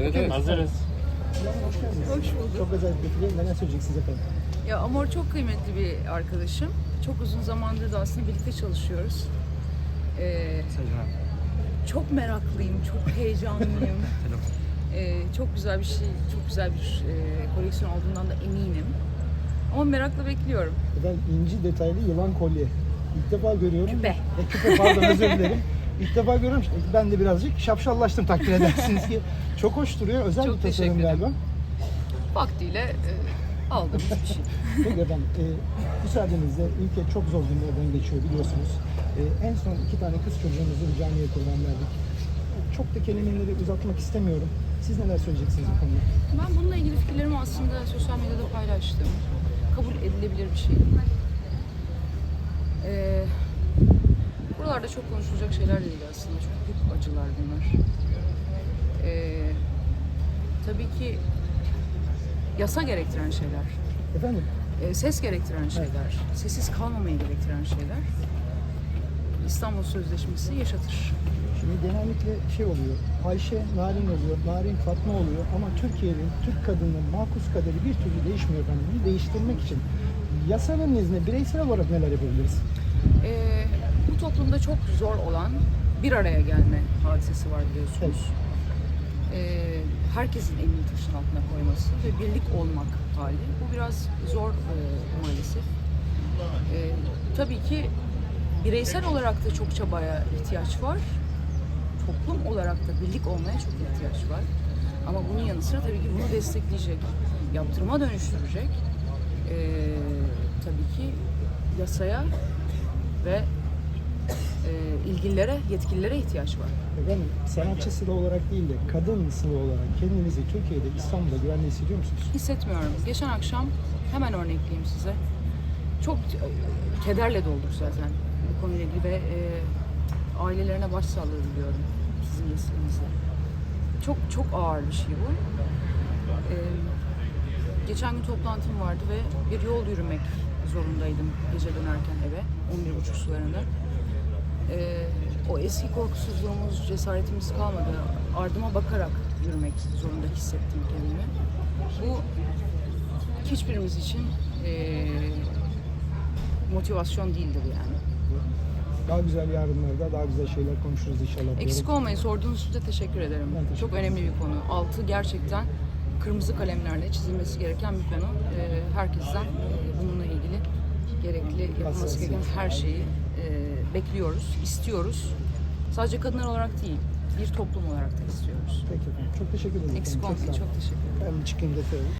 Evet evet hazırız. Hoş bulduk. Çok özel bir defile. Neler söyleyeceksiniz efendim? Ya Amor çok kıymetli bir arkadaşım. Çok uzun zamandır da aslında birlikte çalışıyoruz. Ee, çok meraklıyım, çok heyecanlıyım. Ee, çok güzel bir şey, çok güzel bir e, koleksiyon olduğundan da eminim. Ama merakla bekliyorum. Efendim inci detaylı yılan kolye. İlk defa görüyorum. Küpe. E, küpe pardon özür dilerim. İlk defa görüyorum. Ben de birazcık şapşallaştım takdir edersiniz ki. Çok hoş duruyor. Özel Çok bir tasarım teşekkür ederim. galiba. Vaktiyle e, aldığımız bir şey. Peki efendim, e, müsaadenizle ülke çok zor günlerden geçiyor biliyorsunuz. E, en son iki tane kız çocuğumuzu bir camiye kurban verdik. Çok da kelimeleri uzatmak istemiyorum. Siz neler söyleyeceksiniz bu konuda? Ben bununla ilgili fikirlerimi aslında sosyal medyada paylaştım. Kabul edilebilir bir şey. Ee, buralarda çok konuşulacak şeyler değil aslında. Çok büyük acılar bunlar. Ee, tabii ki yasa gerektiren şeyler, Efendim, e, ses gerektiren şeyler, sessiz kalmamayı gerektiren şeyler İstanbul Sözleşmesi yaşatır. Şimdi genellikle şey oluyor, Ayşe Narin oluyor, Narin Fatma oluyor ama Türkiye'nin, Türk kadının makus kaderi bir türlü değişmiyor efendim. Bunu değiştirmek için yasanın nezdinde bireysel olarak neler yapabiliriz? Ee, bu toplumda çok zor olan bir araya gelme hadisesi var biliyorsunuz. Ee, herkesin elini taşın altına koyması ve birlik olmak hali. Bu biraz zor e, maalesef. Ee, tabii ki bireysel olarak da çok çabaya ihtiyaç var. Toplum olarak da birlik olmaya çok ihtiyaç var. Ama bunun yanı sıra tabii ki bunu destekleyecek, yaptırıma dönüştürecek ee, tabii ki yasaya ve e, ilgililere, yetkililere ihtiyaç var. Efendim sanatçı sıla olarak değil de kadın sıla olarak kendinizi Türkiye'de, İstanbul'da güvenli hissediyor musunuz? Hissetmiyorum. Geçen akşam hemen örnekleyeyim size. Çok kederle dolduk zaten bu konuyla ilgili ve e, ailelerine başsağlığı diliyorum sizin vesilenizle. Çok çok ağır bir şey bu. E, geçen gün toplantım vardı ve bir yol yürümek zorundaydım gece dönerken eve 11.30 sularında. E, o eski korkusuzluğumuz, cesaretimiz kalmadı. Ardıma bakarak yürümek zorunda hissettim kendimi. Bu hiçbirimiz için eee, motivasyon değildir yani. Daha güzel yarınlarda daha güzel şeyler konuşuruz inşallah. Eksik olmayın sorduğunuz için de teşekkür ederim. Ben teşekkür Çok önemli bir konu. Altı gerçekten kırmızı kalemlerle çizilmesi gereken bir konu. Eee, herkesten eee, bununla ilgili gerekli yapılması gereken her şeyi eee, bekliyoruz, istiyoruz. Sadece kadınlar olarak değil, bir toplum olarak da istiyoruz. Peki efendim. Çok teşekkür ederim. Eksik efendim. olmayın. Çok teşekkür ederim. Ben çıkayım detaylı.